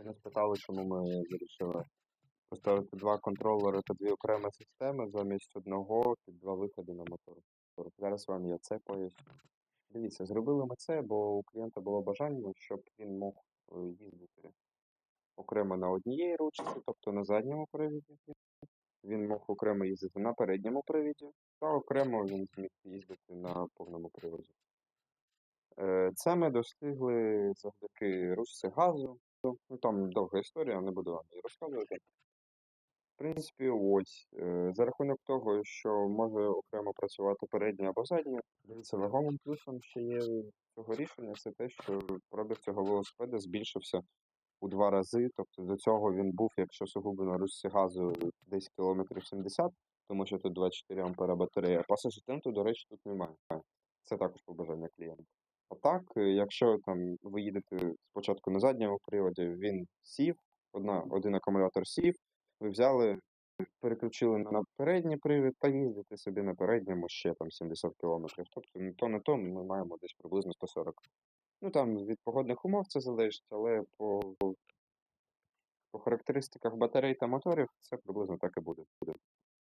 Ви не спитали, чому ми вирішили поставити два контролери та дві окремі системи замість одного під два виходи на мотор. Зараз вам я це поясню. Дивіться, зробили ми це, бо у клієнта було бажання, щоб він мог е, їздити окремо на однієї ручці, тобто на задньому привіді. Він мог окремо їздити на передньому привіді, та окремо він зміг їздити на повному приводі. Е, Це ми достигли завдяки ручці газу. Ну, там довга історія, не буду вам її розказувати. В принципі, ось. е, За рахунок того, що може окремо працювати переднє або заднє, дивіться, вагомим плюсом ще є цього рішення, це те, що пробіг цього велосипеда збільшився у два рази. Тобто до цього він був, якщо сугубо на ручці газу, десь кілометрів 70, тому що тут 24 ампера батарея. Пасажитенту, до речі, тут немає. Це також побажання клієнта. А так, е, якщо там ви їдете спочатку на задньому приводі, він сів, одна, один акумулятор сів, ви взяли, переключили на передній привід та їздите собі на передньому ще там 70 км. Тобто не то на то ми маємо десь приблизно 140. Ну там від погодних умов це залежить, але по, по характеристиках батарей та моторів це приблизно так і буде.